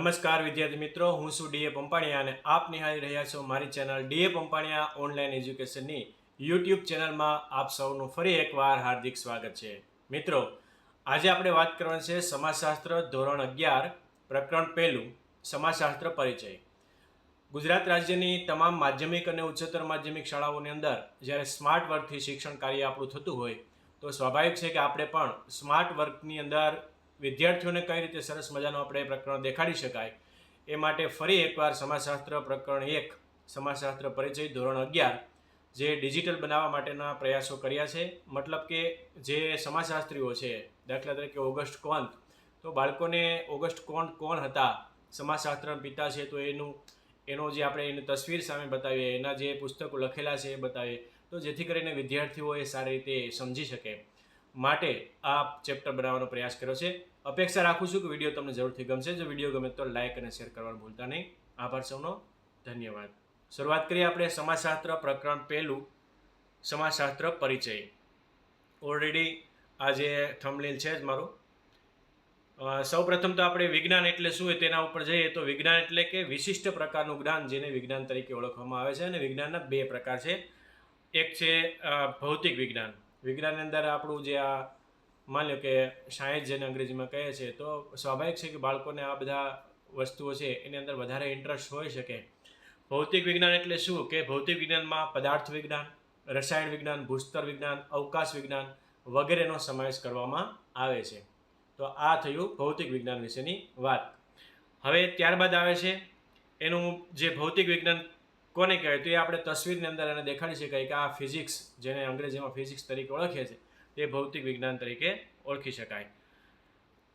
નમસ્કાર વિદ્યાર્થી મિત્રો, હું છું ડીએ પંપાણિયા અને આપ નિહાળી રહ્યા છો મારી channel D A Pampaniya online એજ્યુકેશનની YouTube ચેનલમાં આપ સૌનું ફરી એકવાર હાર્દિક સ્વાગત છે. મિત્રો, આજે આપણે વાત કરવાની છે સમાજશાસ્ત્ર ધોરણ અગિયાર, પ્રકરણ પહેલું, સમાજશાસ્ત્ર પરિચય. ગુજરાત રાજ્યની તમામ માધ્યમિક અને ઉચ્ચતર માધ્યમિક શાળાઓની અંદર જ્યારે સ્માર્ટ વર્કથી શિક્ષણ કાર્ય આપણું થતું હોય, તો સ્વાભાવિક છે કે આપણે પણ સ્માર્ટ વર્કની અંદર વિદ્યાર્થીઓને કઈ રીતે સરસ મજાનું આપણે પ્રકરણ દેખાડી શકાય, એ માટે ફરી એકવાર સમાજશાસ્ત્ર પ્રકરણ એક, સમાજશાસ્ત્ર પરિચય ધોરણ અગિયાર, જે ડિજિટલ બનાવવા માટેના પ્રયાસો કર્યા છે. મતલબ કે જે સમાજશાસ્ત્રીઓ છે, દાખલા તરીકે ઓગસ્ટ કોન્ત તો બાળકોને ઓગસ્ટ કોંત કોણ હતા, સમાજશાસ્ત્રના પિતા છે તો એનું, એનો જે આપણે એની તસવીર સામે બતાવીએ, એના જે પુસ્તકો લખેલા છે એ બતાવીએ, તો જેથી કરીને વિદ્યાર્થીઓ એ સારી રીતે સમજી શકે. માટે આ ચેપ્ટર બનાવવાનો પ્રયાસ કર્યો છે. અપેક્ષા રાખું છું કે વીડિયો તમને જરૂરથી ગમશે. જો વીડિયો ગમે તો લાઇક અને શેર કરવાનું ભૂલતા નહીં. આભાર સૌનો ધન્યવાદ. શરૂઆત કરીએ આપણે સમાજશાસ્ત્ર પ્રકરણ પહેલું. સમાજશાસ્ત્ર પરિચય. ઓલરેડી આ જે થમલીલ છે જ મારું. સૌ પ્રથમ તો આપણે વિજ્ઞાન એટલે શું તેના ઉપર જઈએ તો વિજ્ઞાન એટલે કે વિશિષ્ટ પ્રકારનું જ્ઞાન જેને વિજ્ઞાન તરીકે ઓળખવામાં આવે છે અને વિજ્ઞાનના બે પ્રકાર છે. એક છે ભૌતિક વિજ્ઞાન. વિજ્ઞાનની અંદર આપણું જે આ માની લો કે સાયન્સ જેને અંગ્રેજીમાં કહે છે, તો સ્વાભાવિક છે કે બાળકોને આ બધા વસ્તુઓ છે, એની અંદર વધારે ઇન્ટરેસ્ટ હોઈ શકે. ભૌતિક વિજ્ઞાન એટલે શું? કે ભૌતિક વિજ્ઞાનમાં પદાર્થ વિજ્ઞાન, રસાયણ વિજ્ઞાન, ભૂસ્તર વિજ્ઞાન, અવકાશ વિજ્ઞાન વગેરેનો સમાવેશ કરવામાં આવે છે. તો આ થયું ભૌતિક વિજ્ઞાન વિશેની વાત. હવે ત્યારબાદ આવે છે, એનું જે ભૌતિક વિજ્ઞાન કોને કહેવાય? તો એ આપણે તસવીરની અંદર એને દેખાડી શકાય કે આ ફિઝિક્સ, જેને અંગ્રેજીમાં ફિઝિક્સ તરીકે ઓળખે છે, તે ભૌતિક વિજ્ઞાન તરીકે ઓળખી શકાય.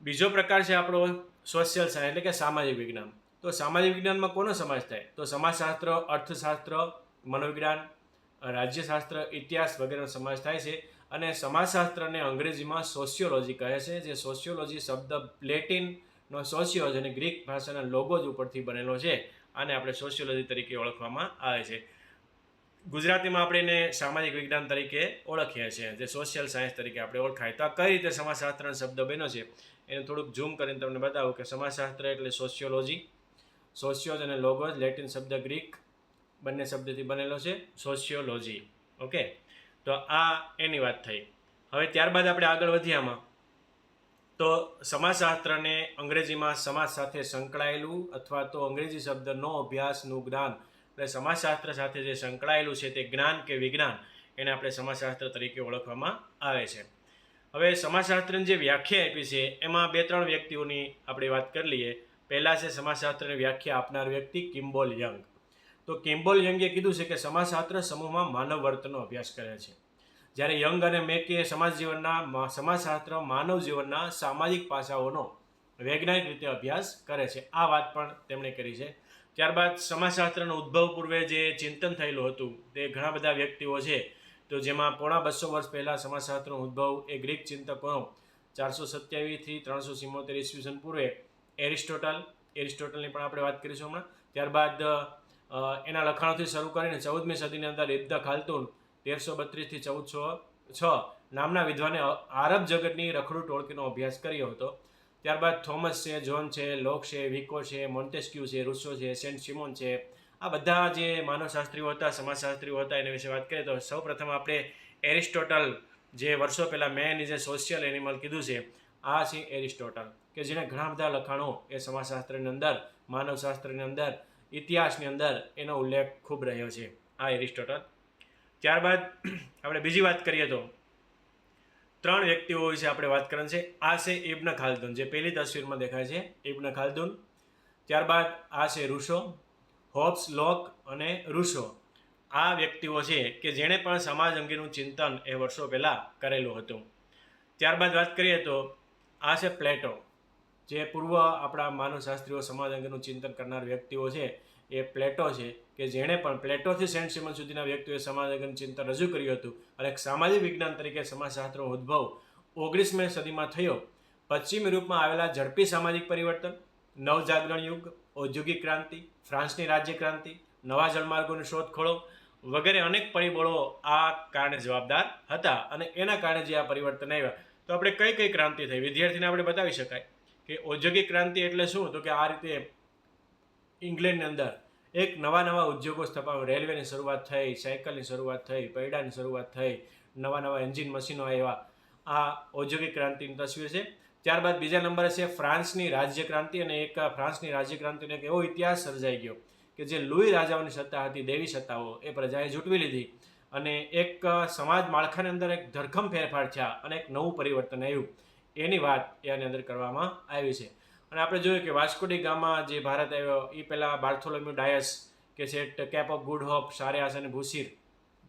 બીજો પ્રકાર છે આપણો સોશિયલ સાયન્સ એટલે કે સામાજિક વિજ્ઞાન. તો સામાજિક વિજ્ઞાનમાં કોનો સમાવેશ થાય? તો સમાજશાસ્ત્ર, અર્થશાસ્ત્ર, મનોવિજ્ઞાન, રાજ્યશાસ્ત્ર, ઇતિહાસ વગેરેનો સમાવેશ થાય છે. અને સમાજશાસ્ત્રને અંગ્રેજીમાં સોશિયોલોજી કહે છે, જે સોશિયોલોજી શબ્દ પ્લેટિનનો સોશિયોજ અને ગ્રીક ભાષાના લોગોજ ઉપરથી બનેલો છે. આને આપણે સોશિયોલોજી તરીકે ઓળખવામાં આવે છે. ગુજરાતીમાં આપણે એને સામાજિક વિજ્ઞાન તરીકે ઓળખીએ છીએ, જે સોશિયલ સાયન્સ તરીકે આપણે ઓળખાય. તો આ કઈ રીતે સમાજશાસ્ત્રનો શબ્દ બન્યો છે, એને થોડુંક ઝૂમ કરીને તમને બતાવું કે સમાજશાસ્ત્ર એટલે સોશિયોલોજી સોશિયોજ અને લોગોજ લેટિન શબ્દ ગ્રીક બંને શબ્દથી બનેલો છે સોશિયોલોજી ઓકે તો આ એની વાત થઈ. હવે ત્યારબાદ આપણે આગળ વધ્યામાં તો સમાજશાસ્ત્રને અંગ્રેજીમાં સમાજ સાથે સંકળાયેલું અથવા તો અંગ્રેજી શબ્દનો અભ્યાસનું જ્ઞાન. એટલે સમાજશાસ્ત્ર સાથે જે સંકળાયેલું છે તે જ્ઞાન કે વિજ્ઞાન એને આપણે સમાજશાસ્ત્ર તરીકે ઓળખવામાં આવે છે. હવે સમાજશાસ્ત્રની જે વ્યાખ્યા આપી છે, એમાં બે ત્રણ વ્યક્તિઓની આપણે વાત કરી લઈએ. પહેલાં છે સમાજશાસ્ત્રની વ્યાખ્યા આપનાર વ્યક્તિ કિમ્બોલ યંગ. તો કિમ્બોલ યંગે કીધું છે કે સમાજશાસ્ત્ર સમૂહમાં માનવ વર્તનનો અભ્યાસ કરે છે. જ્યારે યંગ અને મેકે સમાજ જીવનના સમાજશાસ્ત્ર માનવ જીવનના સામાજિક પાસાઓનો વૈજ્ઞાનિક રીતે અભ્યાસ કરે છે. આ વાત પણ તેમણે કરી છે. ત્યારબાદ સમાજશાસ્ત્રનો ઉદ્ભવ પૂર્વે જે ચિંતન થયેલું હતું, તે ઘણા બધા વ્યક્તિઓ છે. તો જેમાં પોણા બસો વર્ષ પહેલાં સમાજશાસ્ત્રનો ઉદ્ભવ, એ ગ્રીક ચિંતકો ચારસો સત્યાવીસથી ત્રણસો સિમોતેર ઈસવીસન પૂર્વે એરિસ્ટોટલ, એરિસ્ટોટલની પણ આપણે વાત કરીશું હમણાં. ત્યારબાદ એના લખાણોથી શરૂ કરીને ચૌદમી સદીની અંદર ઇબ્દ ખાલતુન તેરસો બત્રીસથી ચૌદસો છ નામના વિદ્વાને આરબ જગતની રખડુ ટોળકીનો અભ્યાસ કર્યો હતો. ત્યારબાદ થોમસ છે જોન છે, લોક છે, વિકો છે, મોન્ટેસ્ક્યુ છે રૂસો છે, સેન્ટ સિમોન છે. આ બધા જે માનવશાસ્ત્રીઓ હતા, સમાજશાસ્ત્રીઓ હતા, એના વિશે વાત કરીએ તો સૌ પ્રથમ આપણે એરિસ્ટોટલ જે વર્ષો પહેલાં મેન એ સોશિયલ એનિમલ કીધું છે, આ છે એરિસ્ટોટલ, કે જેને ઘણા બધા લખાણો એ સમાજશાસ્ત્રની અંદર, માનવશાસ્ત્રની અંદર, ઇતિહાસની અંદર એનો ઉલ્લેખ ખૂબ રહ્યો છે. આ એરિસ્ટોટલ ત્યારબાદ આપણે બીજી વાત કરીએ તો ત્રણ વ્યક્તિઓ વિશે આપણે વાત કરવાની છે. આ છે ઇબ્ન ખાલદુન. જે પહેલી તસવીરમાં દેખાય છે ઇબ્ન ખાલદુન. ત્યારબાદ આ છે રૂસો હોબ્સ, લોક અને રૂસો આ વ્યક્તિઓ છે કે જેણે પણ સમાજ અંગેનું ચિંતન એ વર્ષો પહેલાં કરેલું હતું. ત્યારબાદ વાત કરીએ તો આ છે પ્લેટો. જે પૂર્વ આપણા માનવશાસ્ત્રીઓ સમાજ અંગેનું ચિંતન કરનાર વ્યક્તિઓ છે એ પ્લેટો છે કે જેણે પણ પ્લેટોથી સેન્ટ સિમન સુધીના વ્યક્તિઓએ સમાજ અંગેનું ચિંતન રજૂ કર્યું હતું. અને એક સામાજિક વિજ્ઞાન તરીકે સમાજશાસ્ત્રનો ઉદ્ભવ ઓગણીસમી સદીમાં થયો. પશ્ચિમ યુરોપમાં આવેલા ઝડપી સામાજિક પરિવર્તન, નવજાગરણ યુગ, ઔદ્યોગિક ક્રાંતિ, ફ્રાન્સની રાજ્ય ક્રાંતિ, નવા જળમાર્ગોની શોધખોળો વગેરે અનેક પરિબળો આ કારણે જવાબદાર હતા અને એના કારણે જે આ પરિવર્તન આવ્યા. તો આપણે કઈ કઈ ક્રાંતિ થઈ? વિદ્યાર્થીને આપણે બતાવી શકાય કે ઔદ્યોગિક ક્રાંતિ એટલે શું? તો કે આ રીતે ઇંગ્લેન્ડની અંદર એક નવા નવા ઉદ્યોગો સ્થપાવ્યા. રેલવેની શરૂઆત થઈ, સાયકલની શરૂઆત થઈ, પૈડાની શરૂઆત થઈ, નવા નવા એન્જિન મશીનો આવ્યા. આ ઔદ્યોગિક ક્રાંતિની તસવીર છે. ત્યારબાદ બીજા નંબરે છે ફ્રાન્સની રાજ્ય ક્રાંતિ અને એક ફ્રાન્સની રાજ્ય ક્રાંતિનો એક એવો ઇતિહાસ સર્જાઈ ગયો કે જે લુઈ રાજાઓની સત્તા હતી, દેવી સત્તાઓ એ પ્રજાએ જૂટવી લીધી અને એક સમાજ માળખાની અંદર એક ધરખમ ફેરફાર થયા અને એક નવું પરિવર્તન આવ્યું. એની વાત એની અંદર કરવામાં આવી છે. અને આપણે જોયું કે વાસ્કોડી ગામમાં જે ભારત આવ્યો એ પહેલાં બાર્થોલોમ્યુ ડાયસ, કે છે કેપ ઓફ ગુડ હોપ સારિયાસ અને ભૂસીર,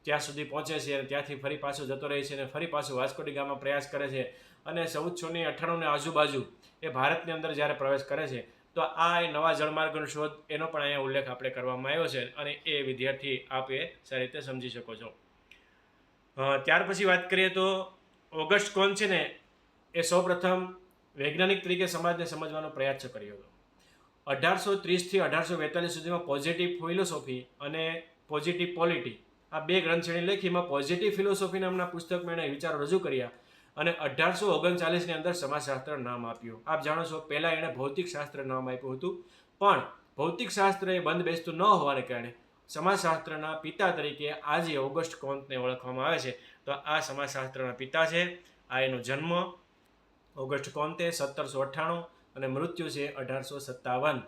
ત્યાં સુધી પહોંચે છે અને ત્યાંથી ફરી પાછો જતો રહે છે અને ફરી પાછું વાસ્કોડી ગામમાં પ્રયાસ કરે છે. અને ચૌદસોની અઠ્ઠાણુંની આજુબાજુ એ ભારતની અંદર જ્યારે પ્રવેશ કરે છે, તો આ એ નવા જળમાર્ગનો શોધ, એનો પણ અહીંયા ઉલ્લેખ આપણે કરવામાં આવ્યો છે અને એ વિદ્યાર્થી આપ એ સારી રીતે સમજી શકો છો. ત્યાર પછી વાત કરીએ તો ઓગસ્ટ કોણ છે ને, એ સૌપ્રથમ વૈજ્ઞાનિક તરીકે સમાજને સમજવાનો પ્રયાસ કર્યો હતો. અઢારસો ત્રીસથી અઢારસો બેતાલીસ સુધીમાં પોઝિટિવ ફિલોસોફી અને પોઝિટિવ પોલિટી આ બે ગ્રંથશ્રેણી લખી એમાં પોઝિટિવ ફિલોસોફી નામના પુસ્તકમાં એણે વિચારો રજૂ કર્યા અને અઢારસો ઓગણચાલીસની અંદર સમાજશાસ્ત્ર નામ આપ્યું. આપ જાણો છો, પહેલાં એણે ભૌતિકશાસ્ત્ર નામ આપ્યું હતું, પણ ભૌતિક શાસ્ત્ર એ બંધ બેસતું ન હોવાને કારણે સમાજશાસ્ત્રના પિતા તરીકે આજે ઓગસ્ટ કોન્તને ઓળખવામાં આવે છે. તો આ સમાજશાસ્ત્રના પિતા છે, આ એનો જન્મ ઓગસ્ટ કોન્તે સત્તરસો અઠ્ઠાણું અને મૃત્યુ છે અઢારસો સત્તાવન.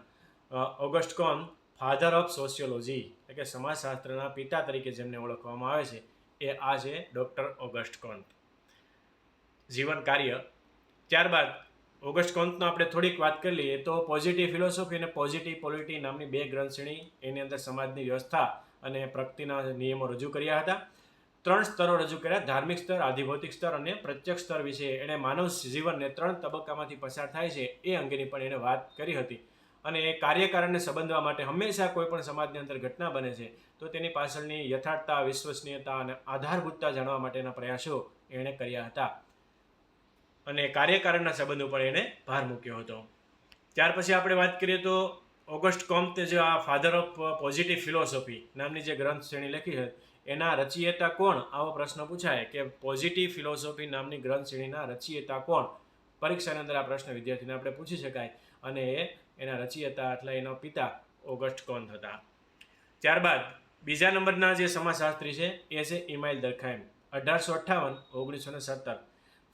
Auguste Comte? Father of sociology એટલે કે સમાજશાસ્ત્રના પિતા તરીકે જેમને ઓળખવામાં આવે છે, એ આ છે ડૉક્ટર ઓગસ્ટ કોન્ટ જીવન કાર્ય. ત્યારબાદ, ઓગસ્ટ કોન્તનો આપણે થોડીક વાત કરી લઈએ તો પોઝિટિવ ફિલોસોફી અને પોઝિટિવ પોલિટી નામની બે ગ્રંથશ્રેણી એની અંદર સમાજની વ્યવસ્થા અને પ્રગતિના નિયમો રજૂ કર્યા હતા. ત્રણ સ્તરો રજૂ કર્યા. ધાર્મિક સ્તર, આધિભૌતિક સ્તર અને પ્રત્યક્ષ સ્તર વિશે એણે માનવ જીવનને ત્રણ તબક્કામાંથી પસાર થાય છે એ અંગેની પણ એણે વાત કરી હતી. અને એ કાર્યકારણને સંબંધવા માટે હંમેશા કોઈ પણ સમાજની અંદર ઘટના બને છે, તો તેની પાછળની યથાર્થતા, વિશ્વસનીયતા અને આધારભૂતતા જાણવા માટેના પ્રયાસો એણે કર્યા હતા. અને કાર્યકારણના સંબંધ ઉપર એણે ભાર મૂક્યો હતો. ત્યાર પછી આપણે વાત કરીએ તો ઓગસ્ટ કોમ્તે જે આ ફાધર ઓફ પોઝિટિવ ફિલોસોફી નામની જે ગ્રંથ શ્રેણી લખી છે એના રચયિતા કોણ? આવો પ્રશ્ન પૂછાય કે પોઝિટિવ ફિલોસોફી નામની ગ્રંથ શ્રેણીના રચયિતા કોણ? પરીક્ષાની અંદર આ પ્રશ્ન વિદ્યાર્થીને આપણે પૂછી શકાય. અને એ એના રચયિતા એટલે એનો પિતા ઓગસ્ટ કોન હતા. ત્યારબાદ બીજા નંબરના જે સમાજશાસ્ત્રી છે, એ છે ઇમાઇલ દરખાઈમ અઢારસો અઠ્ઠાવન, ઓગણીસો ને સત્તર.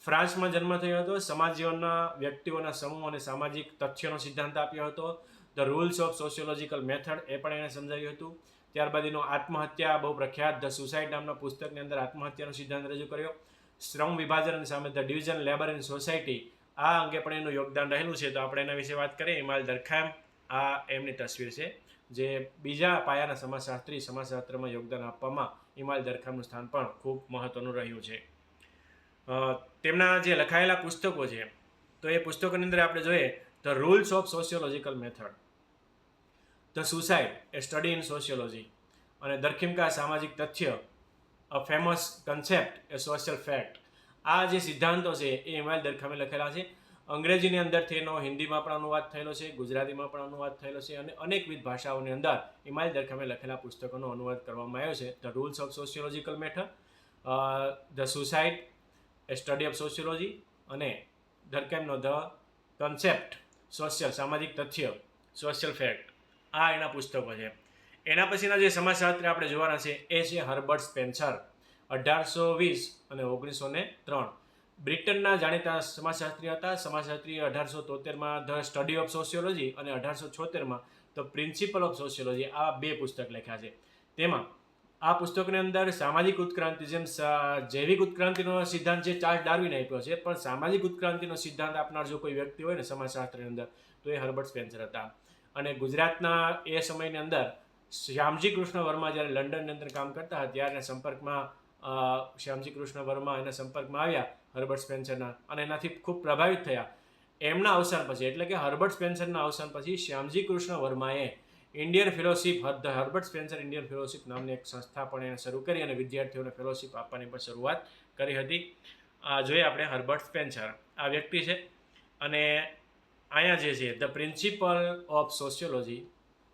ફ્રાન્સમાં જન્મ થયો હતો. સમાજ જીવનના વ્યક્તિઓના સમૂહ અને સામાજિક તથ્યનો સિદ્ધાંત આપ્યો હતો. The rules of sociological method એ પણ એણે સમજાવ્યું હતું. ત્યારબાદ એનો આત્મહત્યા, બહુ પ્રખ્યાત ધ સુસાઇડ નામના પુસ્તકની અંદર આત્મહત્યાનો સિદ્ધાંત રજૂ કર્યો. શ્રમ વિભાજન સામે the division labour and society આ અંગે પણ એનું યોગદાન રહેલું છે. તો આપણે એના વિશે વાત કરીએ. ઇમાલ દરખામ આ એમની તસવીર છે, જે બીજા પાયાના સમાજશાસ્ત્રી સમાજશાસ્ત્રમાં યોગદાન આપવામાં ઇમાલ દરખામનું સ્થાન પણ ખૂબ મહત્વનું રહ્યું છે. તેમના જે લખાયેલા પુસ્તકો છે, તો એ પુસ્તકોની અંદર આપણે જોઈએ the rules of sociological method the suicide, a study in sociology. અને દરખીમકા સામાજિક તથ્ય, a famous concept, a social fact. આ જે સિદ્ધાંતો છે, એ હિમાયલ દરખામે લખેલા છે. અંગ્રેજીની અંદરથી એનો હિન્દીમાં પણ અનુવાદ થયેલો છે, ગુજરાતીમાં પણ અનુવાદ થયેલો છે, અને અનેકવિધ ભાષાઓની અંદર હિમાયલ દરખામે લખેલા પુસ્તકોનો અનુવાદ કરવામાં આવ્યો છે. The rules of sociological method the suicide, a study of sociology, અને ધરકેમનો ધ કન્સેપ્ટ, સોશિયલ સામાજિક તથ્ય, સોશિયલ ફેક્ટ. આ એના પુસ્તકો છે. એના પછીના જે સમાજશાસ્ત્રી આપણે જોવાના છે એ છે હર્બર્ટ સ્પેન્સર, અઢારસો વીસ અને ઓગણીસો ને ત્રણ. બ્રિટનના જાણીતા સમાજશાસ્ત્રી હતા. સમાજશાસ્ત્રી અઢારસો તોતેરમાં ધ સ્ટડી ઓફ સોશિયોલોજી અને અઢારસો છોતેરમાં ધ પ્રિન્સિપલ ઓફ સોશિયોલોજી આ બે પુસ્તક લખ્યા છે. તેમાં આ પુસ્તકની અંદર સામાજિક ઉત્ક્રાંતિ જેમ જૈવિક ઉત્ક્રાંતિનો સિદ્ધાંત જે ચાર્લ્સ ડાર્વિને આપ્યો છે, પણ સામાજિક ઉત્ક્રાંતિનો સિદ્ધાંત આપનાર જો કોઈ વ્યક્તિ હોય ને સમાજશાસ્ત્રની અંદર, તો એ હર્બર્ટ સ્પેન્સર હતા. અને ગુજરાતના એ સમયની અંદર શ્યામજી કૃષ્ણ વર્મા જ્યારે લંડનની અંદર કામ કરતા હતા, ત્યારે સંપર્કમાં શ્યામજી કૃષ્ણ વર્મા એના સંપર્કમાં આવ્યા હર્બર્ટ સ્પેન્સરના અને એનાથી ખૂબ પ્રભાવિત થયા. એમના અવસાન પછી, એટલે કે હર્બર્ટ સ્પેન્સરના અવસાન પછી શ્યામજી કૃષ્ણ વર્માએ Indian fellowship the Herbert Spencer Indian fellowship નામની એક સંસ્થા પણ એને શરૂ કરી અને વિદ્યાર્થીઓને ફેલોશિપ આપવાની પણ શરૂઆત કરી હતી. આ જોઈએ આપણે હર્બર્ટ સ્પેન્સર. આ વ્યક્તિ છે અને અહીંયા જે છે the principle of sociology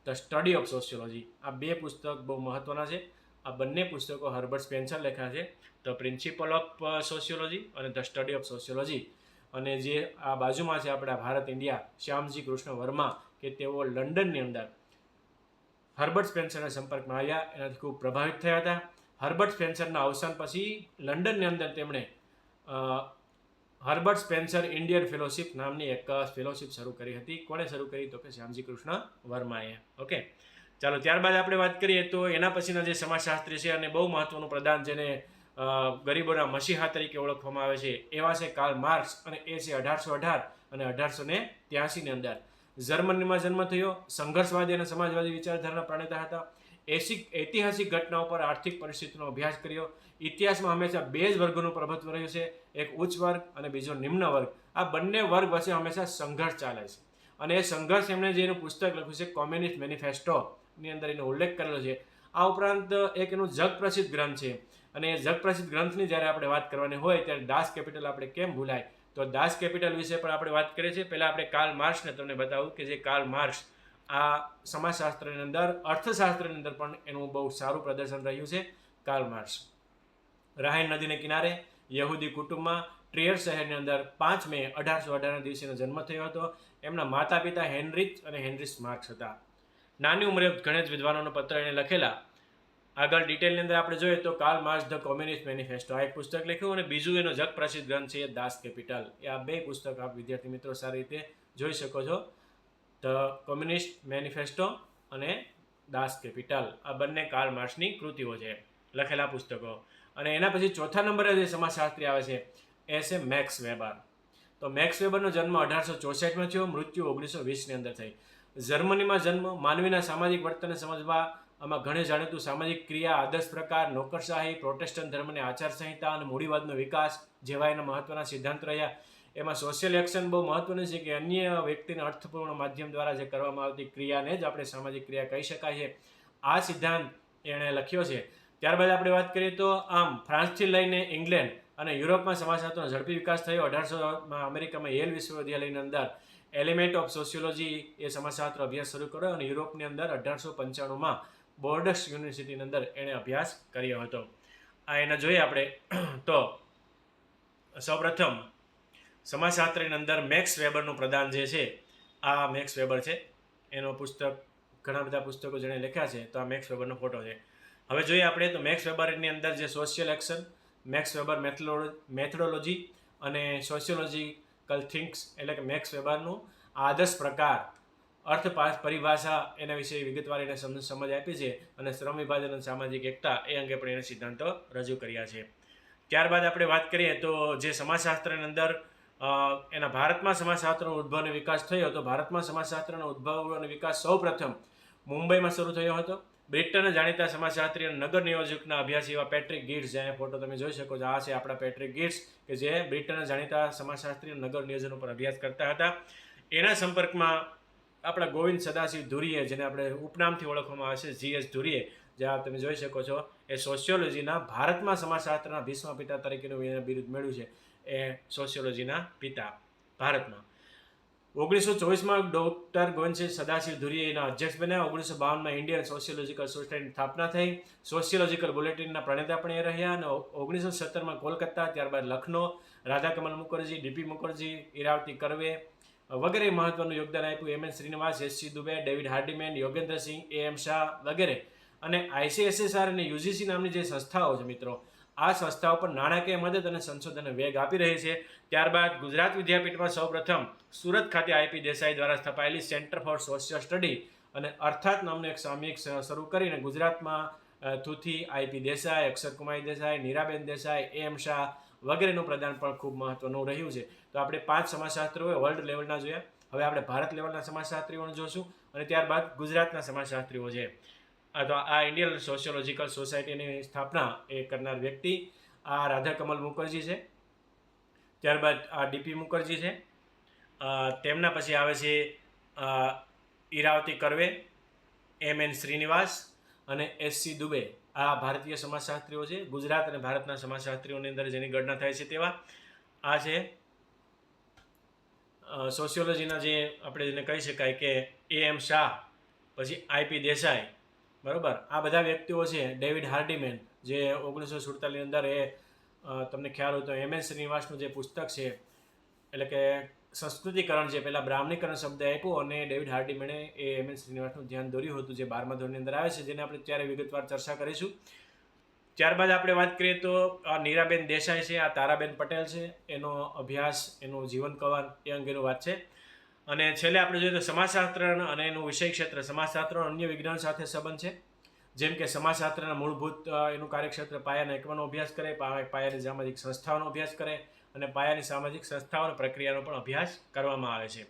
the study of sociology આ બે પુસ્તક બહુ મહત્ત્વના છે. આ બંને પુસ્તકો હર્બર્ટ સ્પેન્સર લખ્યા છે. ધ પ્રિન્સિપલ ઓફ સોશિયોલોજી અને ધ સ્ટડી ઓફ સોશિયોલોજી અને જે આ બાજુમાં છે આપણા ભારત ઇન્ડિયા, શ્યામજી કૃષ્ણ વર્મા, કે તેઓ લંડનની અંદર હર્બર્ટ સ્પેન્સરના સંપર્કમાં આવ્યા. એનાથી ખૂબ પ્રભાવિત થયા હતા. હર્બર્ટ સ્પેન્સરના અવસાન પછી લંડનની અંદર તેમણે હર્બર્ટ સ્પેન્સર ઇન્ડિયન ફેલોશિપ નામની એક ફેલોશિપ શરૂ કરી હતી. કોણે શરૂ કરી તો કે શ્યામજી કૃષ્ણ વર્માએ. ઓકે? ચાલો, ત્યારબાદ આપણે વાત કરીએ તો એના પછીના જે સમાજશાસ્ત્રી છે અને બહુ મહત્વનું પ્રદાન જેને ગરીબોના મસીહા તરીકે ઓળખવામાં આવે છે, એવા છે કાર્લ માર્ક્સ અને એ છે અઢારસો અઢાર અને અઢારસો ને ત્યાસીની અંદર. જર્મનીમાં જન્મ થયો, સંઘર્ષવાદી અને સમાજવાદી વિચારધારાના પ્રણેતા હતા. એસી ઐતિહાસિક ઘટનાઓ પર આર્થિક પરિસ્થિતિનો અભ્યાસ કર્યો. ઇતિહાસમાં હંમેશા બે જ વર્ગોનું પ્રભુત્વ રહ્યું છે. એક ઉચ્ચ વર્ગ અને બીજો નિમ્ન વર્ગ. આ બંને વર્ગ વચ્ચે હંમેશા સંઘર્ષ ચાલે છે. અને એ સંઘર્ષ એમણે જે એનું પુસ્તક લખ્યું છે કોમ્યુનિસ્ટ મેનિફેસ્ટોની અંદર એનો ઉલ્લેખ કરેલો છે. આ ઉપરાંત એક એનું જગપ્રસિદ્ધ ગ્રંથ છે. અને એ જગપ્રસિદ્ધ ગ્રંથની જ્યારે આપણે વાત કરવાની હોય, ત્યારે દાસ કેપિટલ આપણે કેમ ભૂલાય? તો દાસ કેપિટલ વિશે પણ આપણે વાત કરીએ છીએ. પહેલાં આપણે કાર્લ માર્ક્સને તમને બતાવું કે જે કાર્લ માર્ક્સ આ સમાજશાસ્ત્રની અંદર, અર્થશાસ્ત્રની અંદર પણ એનું બહુ સારું પ્રદર્શન રહ્યું છે કાર્લ માર્ક્સ રાહેન નદીને કિનારે યહૂદી કુટુંબમાં ટ્રિયર શહેરની અંદર પાંચ મે અઢારસો અઢારના દિવસેનો જન્મ થયો હતો. એમના માતા પિતા હેનરિચ અને હેનરિચ માર્ક્સ હતા. નાની ઉંમરે ઘણા જ વિદ્વાનોનો પત્ર એને લખેલા. આગળ ડિટેલની અંદર આપણે જોઈએ તો Karl Marx the Communist Manifesto આ એક પુસ્તક લખ્યું અને બીજું એનો જગ પ્રસિદ્ધ ગ્રંથ છે દાસ કેપિટલ એ આ બે પુસ્તક આપ વિદ્યાર્થી મિત્રો સારી રીતે જોઈ શકો છો. ધ કોમ્યુનિસ્ટ મેનિફેસ્ટો અને દાસ કેપિટલ. આ બંને કાર્લ માર્ક્સની કૃતિઓ છે, લખેલા પુસ્તકો. અને એના પછી ચોથા નંબરે જે સમાજશાસ્ત્રી આવે છે એ છે મેક્સ વેબર. તો મેક્સ વેબરનો જન્મ અઢારસો ચોસઠમાં થયો, મૃત્યુ ઓગણીસો વીસની અંદર થઈ. જર્મનીમાં જન્મ, માનવીના સામાજિક વર્તનને સમજવા, આમાં ઘણે જાણીતું સામાજિક ક્રિયા, આદર્શ પ્રકાર, નોકરશાહી, પ્રોટેસ્ટન્ટ ધર્મની આચારસંહિતા અને મૂડીવાદનો વિકાસ જેવા એના મહત્વના સિદ્ધાંત રહ્યા. એમાં સોશિયલ એક્શન બહુ મહત્વનું છે કે અન્ય વ્યક્તિને અર્થપૂર્ણ માધ્યમ દ્વારા જે કરવામાં આવતી ક્રિયાને જ આપણે સામાજિક ક્રિયા કહી શકાય છે. આ સિદ્ધાંત એણે લખ્યો છે. ત્યારબાદ આપણે વાત કરીએ તો આમ ફ્રાન્સથી લઈને ઇંગ્લેન્ડ અને યુરોપમાં સમાજશાસ્ત્રનો ઝડપી વિકાસ થયો. અઢારસોમાં અમેરિકામાં યેલ વિશ્વવિદ્યાલયની અંદર એલિમેન્ટ ઓફ સોશિયોલોજી એ સમાજશાસ્ત્ર અભ્યાસ શરૂ કર્યો અને યુરોપની અંદર અઢારસો પંચાણુંમાં બોર્ડર્સ યુનિવર્સિટીની અંદર એણે અભ્યાસ કર્યો હતો. આ એને જોઈએ આપણે. તો સૌપ્રથમ સમાજશાસ્ત્રની અંદર મેક્સ વેબરનું પ્રદાન જે છે, આ મેક્સ વેબર છે. એનો પુસ્તક, ઘણા બધા પુસ્તકો જેણે લખ્યા છે, તો આ મેક્સ વેબરનો ફોટો છે. હવે જોઈએ આપણે તો મેક્સ વેબરની અંદર જે social action, Max Weber methodology અને સોશિયોલોજીકલ થિંક્સ એટલે કે મેક્સ વેબરનું આદર્શ પ્રકાર, અર્થ પરિભાષા એના વિશે વિગતવાર એને સમજ આપી છે અને શ્રમ વિભાજન અને સામાજિક એકતા એ અંગે પણ એને સિદ્ધાંતો રજૂ કર્યા છે. ત્યારબાદ આપણે વાત કરીએ તો જે સમાજશાસ્ત્રની અંદર એના ભારતમાં સમાજશાસ્ત્રનો ઉદ્ભવ અને વિકાસ થયો તો ભારતમાં સમાજશાસ્ત્રનો ઉદ્ભવ અને વિકાસ સૌપ્રથમ મુંબઈમાં શરૂ થયો હતો. બ્રિટનના જાણીતા સમાજશાસ્ત્રી અને નગર નિયોજકના અભ્યાસી એવા પેટ્રિક ગીટ્સ જેને ફોટો તમે જોઈ શકો છો. આ છે આપણા પેટ્રિક ગીટ્સ કે જે બ્રિટનના જાણીતા સમાજશાસ્ત્રી અને નગર નિયોજન ઉપર અભ્યાસ કરતા હતા. એના સંપર્કમાં આપણા ગોવિંદ સદાશિવ ધુરીએ, જેને આપણે ઉપનામથી ઓળખવામાં આવે છે, જી એસ ધુરીએ, જે આ તમે જોઈ શકો છો, એ સોશિયોલોજીના ભારતમાં સમાજશાસ્ત્રના ભીષ્મ પિતા તરીકેનું એને બિરુદ મેળવ્યું છે. એ સોશિયોલોજીના પિતા ભારતમાં. ઓગણીસો ચોવીસમાં ડૉક્ટર ગોવિંદસિંહ સદાશિવ ધુરીએ એના અધ્યક્ષ બન્યા. ઓગણીસો બાવનમાં ઇન્ડિયન સોશિયોલોજીકલ સોસાયટીની સ્થાપના થઈ. સોશિયોલોજીકલ બુલેટિનના પ્રણેતા પણ એ રહ્યા અને ઓગણીસો સત્તરમાં કોલકાતા, ત્યારબાદ લખનૌ, રાધાકમલ મુખર્જી, ડીપી મુખર્જી, ઈરાવતી કરવે વગેરે મહત્વનું યોગદાન આપ્યું. M N Srinivas, S C Dube, David Hardiman, Yogendra Singh, A M Shah વગેરે. અને આઈસીએસએસઆર અને યુજીસી નામની જે સંસ્થાઓ છે મિત્રો આ સંસ્થાઓ પર નાણાકીય મદદ અને સંશોધનને વેગ આપી રહી છે. ત્યારબાદ ગુજરાત વિદ્યાપીઠમાં સૌપ્રથમ સુરત ખાતે આઈપી દેસાઈ દ્વારા સ્થપાયેલી સેન્ટર ફોર સોશિયલ સ્ટડી અને અર્થાત નામનું એક સામયિક શરૂ કરીને ગુજરાતમાં થુથી આઈપી દેસાઈ અક્ષર કુમારી દેસાઈ નીરાબેન દેસાઈ, એમ શાહ વગેરેનું પ્રદાન પણ ખૂબ મહત્વનું રહ્યું છે. તો આપણે પાંચ સમાજશાસ્ત્રીઓ વર્લ્ડ લેવલના જોયા. હવે આપણે ભારત લેવલના સમાજશાસ્ત્રીઓને જોશું અને ત્યારબાદ ગુજરાતના સમાજશાસ્ત્રીઓ છે. તો આ ઇન્ડિયન સોશિયોલોજીકલ સોસાયટીની સ્થાપના એ કરનાર વ્યક્તિ આ રાધાકમલ મુખર્જી છે. ત્યારબાદ આ ડીપી મુખર્જી છે. તેમના પછી આવે છે ઈરાવતી કરવે, એમ એન શ્રીનિવાસ અને એસ સી દુબે. આ ભારતીય સમાજશાસ્ત્રીઓ છે. ગુજરાત અને ભારતના સમાજશાસ્ત્રીઓની અંદર જેની ગણના થાય છે તેવા આ છે. સોશિયોલોજીના જે આપણે જેને કહી શકાય કે એ એમ શાહ, પછી આઈપી દેસાઈ બરોબર? આ બધા વ્યક્તિઓ છે, ડેવિડ હાર્ડીમેન, જે ઓગણીસો સુડતાલીસની અંદર એ તમને ખ્યાલ હોય તો એમ એન શ્રીનિવાસનું જે પુસ્તક છે, એટલે કે સંસ્કૃતિકરણ જે પહેલાં બ્રાહ્મણીકરણ શબ્દ આપ્યો અને ડેવિડ હાર્ડીમેને એ એમ એન શ્રીનિવાસનું ધ્યાન દોર્યું હતું, જે બારમા ધોરણની અંદર આવે છે, જેને આપણે ત્યારે વિગતવાર ચર્ચા કરીશું. ત્યારબાદ આપણે વાત કરીએ તો આ નીરાબેન દેસાઈ છે, આ તારાબેન પટેલ છે, એનો અભ્યાસ, એનું જીવન કવન એ અંગેનું વાત છે. અને છેલ્લે આપણે જોઈએ તો સમાજશાસ્ત્ર અને એનું વિષય ક્ષેત્ર સમાજશાસ્ત્ર અન્ય વિજ્ઞાન સાથે સંબંધ છે. જેમ કે સમાજશાસ્ત્રના મૂળભૂત એનું કાર્યક્ષેત્ર પાયાના એકમનો અભ્યાસ કરે પાયાની સામાજિક સંસ્થાઓનો અભ્યાસ કરે અને પાયાની સામાજિક સંસ્થાઓ અને પ્રક્રિયાનો પણ અભ્યાસ કરવામાં આવે છે.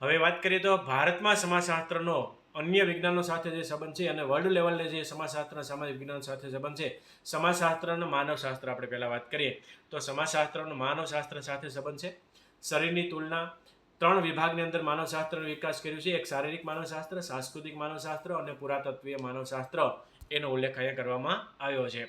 હવે વાત કરીએ તો ભારતમાં સમાજશાસ્ત્રનો, અન્ય વિજ્ઞાનો સાથે જે સંબંધ છે અને વર્લ્ડ લેવલે જે સમાજશાસ્ત્ર સામાજિક વિજ્ઞાન સાથે સંબંધ છે, સમાજશાસ્ત્ર અને માનવશાસ્ત્ર આપણે પહેલાં વાત કરીએ. તો સમાજશાસ્ત્રનો માનવશાસ્ત્ર સાથે સંબંધ છે. શરીરની તુલના ત્રણ વિભાગની અંદર માનવશાસ્ત્રનો વિકાસ કર્યો છે. એક શારીરિક માનવશાસ્ત્ર, સાંસ્કૃતિક માનવશાસ્ત્ર અને પુરાતત્વીય માનવશાસ્ત્ર. એનો ઉલ્લેખ અહીંયા કરવામાં આવ્યો છે.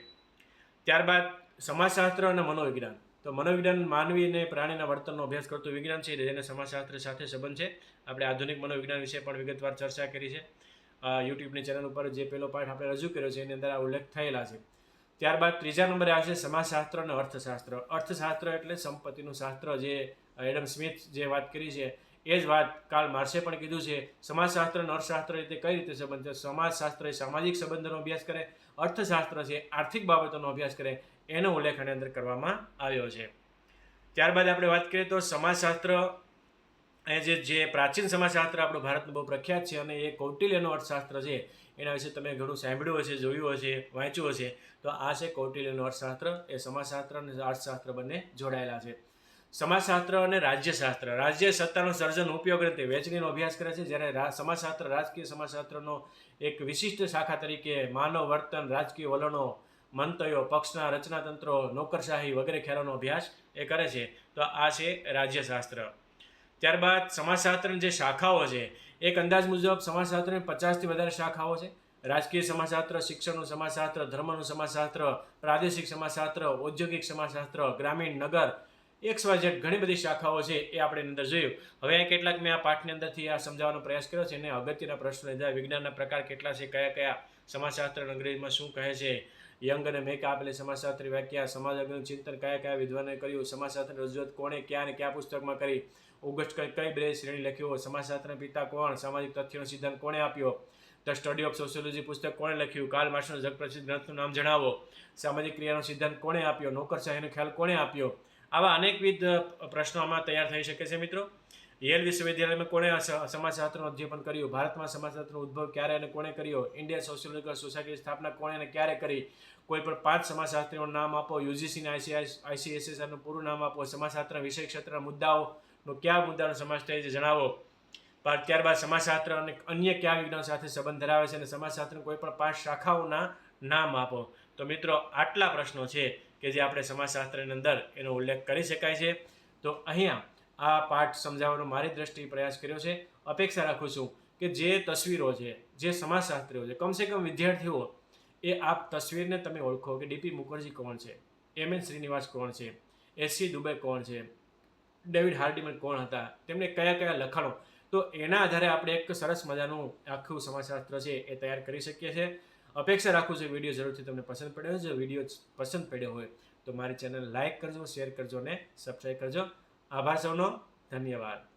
ત્યારબાદ સમાજશાસ્ત્ર અને મનોવિજ્ઞાન. તો મનોવિજ્ઞાન માનવી અને પ્રાણીના વર્તનનો અભ્યાસ કરતું વિજ્ઞાન છે. જેને સમાજશાસ્ત્ર સાથે સંબંધ છે. આપણે આધુનિક મનોવિજ્ઞાન વિશે પણ વિગતવાર ચર્ચા કરી છે. યુટ્યુબની ચેનલ ઉપર જે પહેલો પાઠ આપણે રજૂ કર્યો છે, એની અંદર આ ઉલ્લેખ થયેલા છે. ત્યારબાદ ત્રીજા નંબરે આવશે સમાજશાસ્ત્ર અને અર્થશાસ્ત્ર. અર્થશાસ્ત્ર એટલે સંપત્તિનું શાસ્ત્ર, જે એડમ સ્મિથ જે વાત કરી છે, એ જ વાત કાલ માર્સે પણ કીધું છે, સમાજશાસ્ત્ર અને અર્થશાસ્ત્ર રીતે કઈ રીતે સંબંધ છે? સમાજશાસ્ત્ર એ સામાજિક સંબંધોનો અભ્યાસ કરે, અર્થશાસ્ત્ર છે, આર્થિક બાબતોનો અભ્યાસ કરે, એનો ઉલ્લેખ આની અંદર કરવામાં આવ્યો છે. ત્યારબાદ આપણે વાત કરીએ તો સમાજશાસ્ત્ર, એ જે જે પ્રાચીન સમાજશાસ્ત્ર આપણું ભારતનું બહુ પ્રખ્યાત છે અને એ કૌટિલ્યનું અર્થશાસ્ત્ર છે, એના વિશે તમે ઘણું સાંભળ્યું હશે, જોયું હશે, વાંચ્યું હશે, તો આ છે કૌટિલ્યનું અર્થશાસ્ત્ર, એ સમાજશાસ્ત્ર અને અર્થશાસ્ત્ર બંને જોડાયેલા છે. સમાજશાસ્ત્ર અને રાજ્યશાસ્ત્ર. રાજ્ય સત્તાનો સર્જન ઉપયોગ રીતે વહેંચણીનો અભ્યાસ કરે છે, જ્યારે સમાજશાસ્ત્ર, રાજકીય સમાજશાસ્ત્રનો એક વિશિષ્ટ શાખા તરીકે માનવ વર્તન, રાજકીય વલણો મંતવ્યો પક્ષના રચનાતંત્રો, નોકરશાહી વગેરે ખ્યાલોનો અભ્યાસ એ કરે છે. તો આ છે રાજ્યશાસ્ત્ર. ત્યારબાદ સમાજશાસ્ત્રની જે શાખાઓ છે, એક અંદાજ મુજબ સમાજશાસ્ત્રની પચાસથી વધારે શાખાઓ છે. રાજકીય સમાજશાસ્ત્ર, શિક્ષણનું સમાજશાસ્ત્ર, ધર્મનું સમાજશાસ્ત્ર, પ્રાદેશિક સમાજશાસ્ત્ર, ઔદ્યોગિક સમાજશાસ્ત્ર, ગ્રામીણ, નગર એક્સ વાય ઝેડ ઘણી બધી શાખાઓ છે એ આપણે અંદર જોયું. હવે કેટલાક મેં આ પાઠની અંદરથી આ સમજાવવાનો પ્રયાસ કર્યો છે અને અગત્યના પ્રશ્નો લીધા. વિજ્ઞાનના પ્રકાર કેટલા છે, કયા કયા સમાજશાસ્ત્ર અંગ્રેજીમાં શું કહે છે? યંગ અને મેક આપેલી સમાજશાસ્ત્રી વ્યાખ્યા સમાજ અગ્રનું ચિંતન કયા કયા વિદ્વાને કર્યું? સમાજશાસ્ત્રની રજૂઆત કોણે ક્યાં અને કયા પુસ્તકમાં કરી? ઓગસ્ટ કઈ કઈ બે શ્રેણી લખ્યો? સમાજશાસ્ત્રના પિતા કોણ? સામાજિક તથ્યનો સિદ્ધાંત કોણે આપ્યો? ધ સ્ટડી ઓફ સોશિયોલોજી પુસ્તક કોણે લખ્યું? કાર્લ માર્ક્સનો જગપ્રસિદ્ધ ગ્રંથનું નામ જણાવો. સામાજિક ક્રિયાનો સિદ્ધાંત કોણે આપ્યો? નોકરશાહીનો ખ્યાલ કોણે આપ્યો? આવા અનેકવિધ પ્રશ્નો આમાં તૈયાર થઈ શકે છે મિત્રો. યેલ વિશ્વવિદ્યાલયમાં કોણે સમાજશાસ્ત્રનું અધ્યાપન કર્યું? ભારતમાં સમાજશાસ્ત્રનો ઉદ્ભવ ક્યારે અને કોણે કર્યો? ઇન્ડિયન સોશિયોલોજિકલ સોસાયટીની સ્થાપના કોણે અને ક્યારે કરી? કોઈ પણ પાંચ સમાજશાસ્ત્રીઓનું નામ આપો યુજીસીને આઈસીએસએસઆરનું પૂરું નામ આપો, સમાજશાસ્ત્ર વિષય ક્ષેત્રના મુદ્દાઓનો કયા મુદ્દાનો સમાવેશ થાય છે જણાવો. ત્યારબાદ સમાજશાસ્ત્ર અને અન્ય કયા વિજ્ઞાન સાથે સંબંધ ધરાવે છે અને સમાજશાસ્ત્રની કોઈ પણ પાંચ શાખાઓના નામ આપો. તો મિત્રો, આટલા પ્રશ્નો છે. કે જે આપણે સમાજશાસ્ત્રની અંદર એનો ઉલ્લેખ કરી શકાય છે. તો અહીંયા આ પાઠ સમજાવવાનો મારી દ્રષ્ટિએ પ્રયાસ કર્યો છે. અપેક્ષા રાખું છું કે જે તસવીરો છે, જે સમાજશાસ્ત્રીઓ છે, કમસે કમ વિદ્યાર્થીઓ, એ આ તસવીરને તમે ઓળખો કે ડીપી મુખર્જી કોણ છે, એમ એન શ્રીનિવાસ કોણ છે એસસી દુબે કોણ છે, ડેવિડ હાર્ડીમન કોણ હતા તેમણે કયા કયા લખાણો. તો એના આધારે આપણે એક સરસ મજાનું આખું સમાજશાસ્ત્ર છે એ તૈયાર કરી શકીએ છીએ. અપેક્ષા રાખું છું વીડિયો જરૂરથી તમને પસંદ પડ્યો જો વીડિયો પસંદ પડ્યો હોય તો મારી ચેનલ લાઇક કરજો, શેર કરજો અને સબસ્ક્રાઈબ કરજો. આભાર સૌનો, ધન્યવાદ.